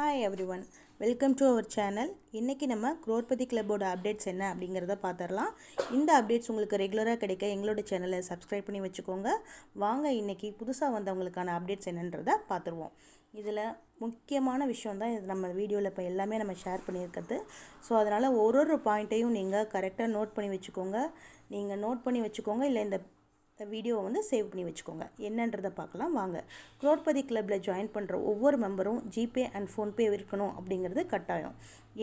Hi everyone welcome to our channel இன்றைக்கி நம்ம crorepati கிளப்போட updates என்ன அப்படிங்கிறத பார்த்துடலாம். இந்த அப்டேட்ஸ் உங்களுக்கு ரெகுலராக கிடைக்க எங்களோட சேனலை சப்ஸ்கிரைப் பண்ணி வச்சுக்கோங்க. வாங்க இன்றைக்கி புதுசாக வந்தவங்களுக்கான அப்டேட்ஸ் என்னன்றதை பார்த்துருவோம். இதில் முக்கியமான விஷயம் தான் இது நம்ம வீடியோவில் இப்போ எல்லாமே நம்ம ஷேர் பண்ணியிருக்கிறது. ஸோ அதனால் ஒரு ஒரு பாயிண்ட்டையும் நீங்கள் கரெக்டாக நோட் பண்ணி வச்சுக்கோங்க. நீங்கள் நோட் பண்ணி வச்சுக்கோங்க. இல்லை இந்த வீடியோவை வந்து சேவ் பண்ணி வச்சுக்கோங்க. என்னன்றதை பார்க்கலாம் வாங்க. குரோட்பதி கிளப்பில் ஜாயின் பண்ணுற ஒவ்வொரு மெம்பரும் ஜிபே அண்ட் ஃபோன்பே இருக்கணும் அப்படிங்கிறது கட்டாயம்.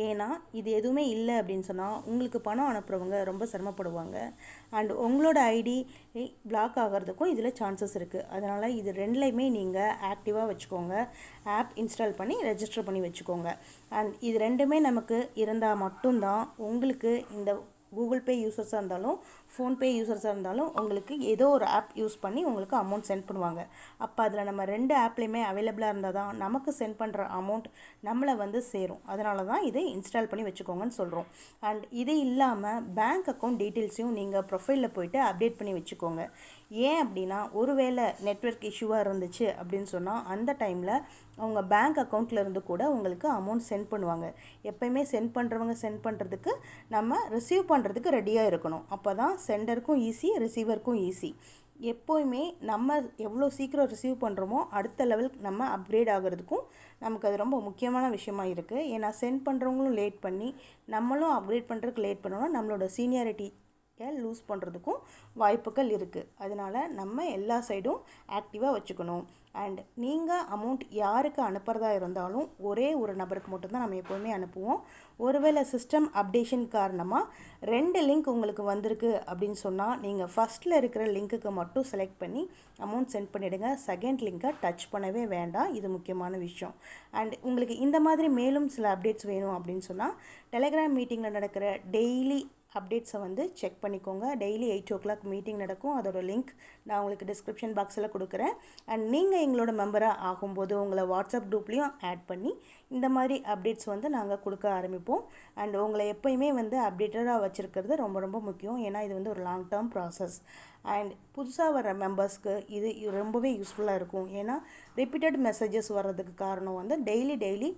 ஏன்னா இது எதுவுமே இல்லை அப்படின்னு சொன்னால் உங்களுக்கு பணம் அனுப்புகிறவங்க ரொம்ப சிரமப்படுவாங்க. அண்ட் உங்களோட ஐடி பிளாக் ஆகிறதுக்கும் இதில் சான்சஸ் இருக்குது அதனால் இது ரெண்டுலையுமே நீங்கள் ஆக்டிவாக வச்சுக்கோங்க. ஆப் இன்ஸ்டால் பண்ணி ரெஜிஸ்டர் பண்ணி வச்சுக்கோங்க. அண்ட் இது ரெண்டுமே நமக்கு இருந்தால் மட்டும்தான் உங்களுக்கு இந்த கூகுள் பே யூசர்ஸாக இருந்தாலும் ஃபோன்பே யூசர்ஸாக இருந்தாலும் உங்களுக்கு ஏதோ ஒரு ஆப் யூஸ் பண்ணி உங்களுக்கு அமௌண்ட் சென்ட் பண்ணுவாங்க. அப்போ அதில் நம்ம ரெண்டு ஆப்லேயுமே அவைலபிளாக இருந்தால் தான் நமக்கு சென்ட் பண்ணுற அமௌண்ட் நம்மளை வந்து சேரும். அதனால தான் இதை இன்ஸ்டால் பண்ணி வச்சுக்கோங்கன்னு சொல்கிறோம் அண்ட் இது இல்லாமல் பேங்க் அக்கௌண்ட் டீட்டெயில்ஸையும் நீங்கள் ப்ரொஃபைலில் போயிட்டு அப்டேட் பண்ணி வச்சுக்கோங்க. ஏன் அப்படின்னா ஒருவேளை நெட்ஒர்க் இஷ்யூவாக இருந்துச்சு அப்படின்னு சொன்னால் அந்த டைமில் அவங்க பேங்க் அக்கௌண்ட்லேருந்து கூட உங்களுக்கு அமௌண்ட் சென்ட் பண்ணுவாங்க. எப்போயுமே சென்ட் பண்ணுறவங்க சென்ட் பண்ணுறதுக்கு நம்ம ரிசீவ் பண்ணுறதுக்கு ரெடியாக இருக்கணும். அப்போ தான் சென்டருக்கும் ஈஸி ரிசீவருக்கும் ஈஸி எப்போயுமே நம்ம எவ்வளோ சீக்கிரம் ரிசீவ் பண்ணுறோமோ அடுத்த லெவலுக்கு நம்ம அப்கிரேட் ஆகிறதுக்கும் நமக்கு அது ரொம்ப முக்கியமான விஷயமா இருக்குது ஏன்னா சென்ட் பண்ணுறவங்களும் லேட் பண்ணி நம்மளும் அப்கிரேட் பண்ணுறதுக்கு லேட் பண்ணோன்னா நம்மளோட சீனியாரிட்டி லூஸ் பண்ணுறதுக்கும் வாய்ப்புகள் இருக்குது அதனால் நம்ம எல்லா சைடும் ஆக்டிவாக வச்சுக்கணும். அண்ட் நீங்கள் அமௌண்ட் யாருக்கு அனுப்புகிறதா இருந்தாலும் ஒரே ஒரு நபருக்கு மட்டும்தான் நம்ம எப்போவுமே அனுப்புவோம். ஒருவேளை சிஸ்டம் அப்டேஷன் காரணமாக ரெண்டு லிங்க் உங்களுக்கு வந்திருக்கு அப்படின்னு சொன்னால் நீங்கள் ஃபஸ்ட்டில் இருக்கிற லிங்க்குக்கு மட்டும் செலக்ட் பண்ணி அமௌண்ட் சென்ட் பண்ணிவிடுங்க செகண்ட் லிங்க்கை டச் பண்ணவே வேண்டாம். இது முக்கியமான விஷயம். அண்ட் உங்களுக்கு இந்த மாதிரி மேலும் சில அப்டேட்ஸ் வேணும் அப்படின்னு சொன்னால் டெலிகிராம் மீட்டிங்கில் நடக்கிற டெய்லி அப்டேட்ஸை வந்து செக் பண்ணிக்கோங்க. Daily eight o'clock meeting நடக்கும். அதோட லிங்க் நான் உங்களுக்கு டிஸ்கிரிப்ஷன் பாக்ஸில் கொடுக்குறேன். அண்ட் நீங்கள் எங்களோட மெம்பராக ஆகும்போது உங்களை வாட்ஸ்அப் குரூப்லேயும் ஆட் பண்ணி இந்த மாதிரி அப்டேட்ஸ் வந்து நாங்கள் கொடுக்க ஆரம்பிப்போம். அண்ட் உங்களை எப்போயுமே வந்து அப்டேட்டடாக வச்சுருக்கிறது ரொம்ப ரொம்ப முக்கியம். ஏன்னா இது வந்து ஒரு லாங் டேர்ம் ப்ராசஸ் அண்ட் புதுசாக வர மெம்பர்ஸ்க்கு இது ரொம்பவே யூஸ்ஃபுல்லாக இருக்கும். ஏன்னா ரிப்பீட்டட் மெசேஜஸ் வர்றதுக்கு காரணம் வந்து டெய்லி டெய்லி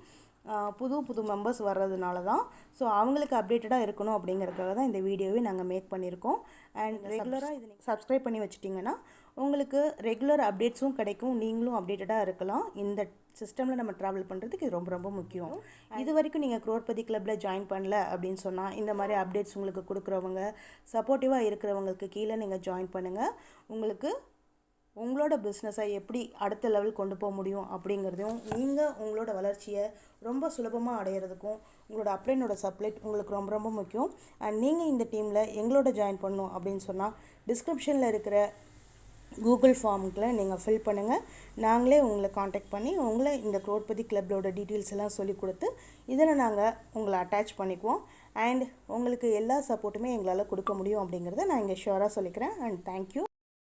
புது புது மெம்பர்ஸ் வர்றதுனால தான் ஸோ அவங்களுக்கு அப்டேட்டடாக இருக்கணும் அப்படிங்கிறதுக்காக தான் இந்த வீடியோவே நாங்கள் மேக் பண்ணியிருக்கோம். அண்ட் ரெகுலராக இது நீங்கள் சப்ஸ்கிரைப் பண்ணி வச்சுட்டிங்கன்னா உங்களுக்கு ரெகுலர் அப்டேட்ஸும் கிடைக்கும். நீங்களும் அப்டேட்டடாக இருக்கலாம். இந்த சிஸ்டமில் நம்ம ட்ராவல் பண்ணுறதுக்கு இது ரொம்ப ரொம்ப முக்கியம். இது வரைக்கும் நீங்கள் குரோர்பதி கிளப்பில் ஜாயின் பண்ணல அப்படின்னு சொன்னால் இந்த மாதிரி அப்டேட்ஸ் உங்களுக்கு கொடுக்குறவங்க சப்போர்ட்டிவாக இருக்கிறவங்களுக்கு கீழே நீங்கள் ஜாயின் பண்ணுங்கள் உங்களுக்கு உங்களோட பிஸ்னஸை எப்படி அடுத்த லெவல் கொண்டு போக முடியும் அப்படிங்கிறதையும் நீங்கள் உங்களோட வளர்ச்சியை ரொம்ப சுலபமாக அடையிறதுக்கும் உங்களோட அப்ளைனோட சப்ளைட் உங்களுக்கு ரொம்ப ரொம்ப முக்கியம். அண்ட் நீங்கள் இந்த டீமில் எங்களோட ஜாயின் பண்ணணும் அப்படின்னு சொன்னால் டிஸ்கிரிப்ஷனில் இருக்கிற கூகுள் ஃபார்முக்கில் நீங்கள் ஃபில் பண்ணுங்கள் நாங்களே உங்களை காண்டாக்ட் பண்ணி உங்களை இந்த குரோட்பதி கிளப்போட டீட்டெயில்ஸ் எல்லாம் சொல்லி கொடுத்து இதில் நாங்கள் உங்களை அட்டாச் பண்ணிக்குவோம். அண்ட் உங்களுக்கு எல்லா சப்போர்ட்டுமே எங்களால் கொடுக்க முடியும் அப்படிங்கிறத நான் இங்கே ஷுவராக சொல்லிக்கிறேன். And thank you